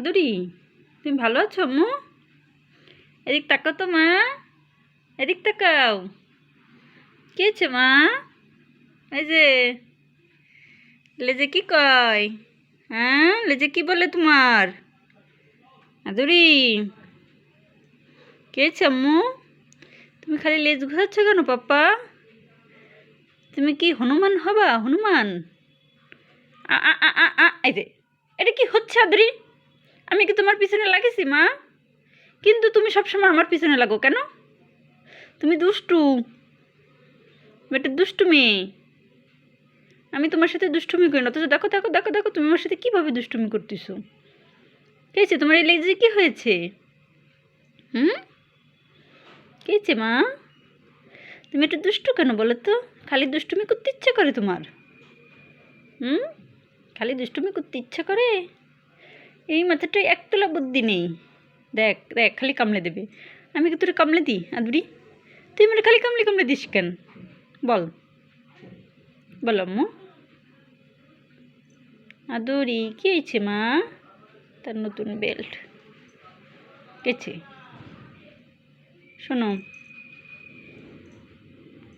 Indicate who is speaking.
Speaker 1: আদুরি তুমি ভালো আছো আম্মু এদিক তাকাও তো মা, এদিক তাকাও। কে হয়েছে মা? এই যে, লেজে কি কয়? হ্যাঁ লেজে কি বলে তোমার? আদুরি কে হয়েছে আম্মু? তুমি খালি লেজ ঘুরাচ্ছ কেন পাপ্পা? তুমি কি হনুমান হবা, হনুমান? আ আ আ আ এই যে, এটা কি হচ্ছে আদরি আমি কি তোমার পিছনে লাগেছি, মা? কিন্তু তুমি সবসময় আমার পিছনে লাগো কেন? তুমি দুষ্টু। বেটা, দুষ্টু মেয়ে। আমি তোমার সাথে দুষ্টুমি করি না। অথচ দেখো দেখো দেখো দেখো, তুমি আমার সাথে কীভাবে দুষ্টুমি করতেছো? কে হয়েছে তোমার এই লেজে কি হয়েছে? হুম? কে হয়েছে মা? তুমি একটু দুষ্টু কেন বলো তো? খালি দুষ্টুমি করতে ইচ্ছে করে তোমার। হুম? খালি দুষ্টুমি করতে ইচ্ছা করে? এই মাথাটায় একতলা বুদ্ধি নেই। দেখ দেখ, খালি কামলে দেবে। আমি কি তোরে কামলে দিই, আদুরি? তুই মানে খালি কামলে কামড়ে দিস কেন? বল। বল, আম্মু। আদুরি, কি হয়েছে, মা? তার নতুন বেল্ট। কেছে শোনো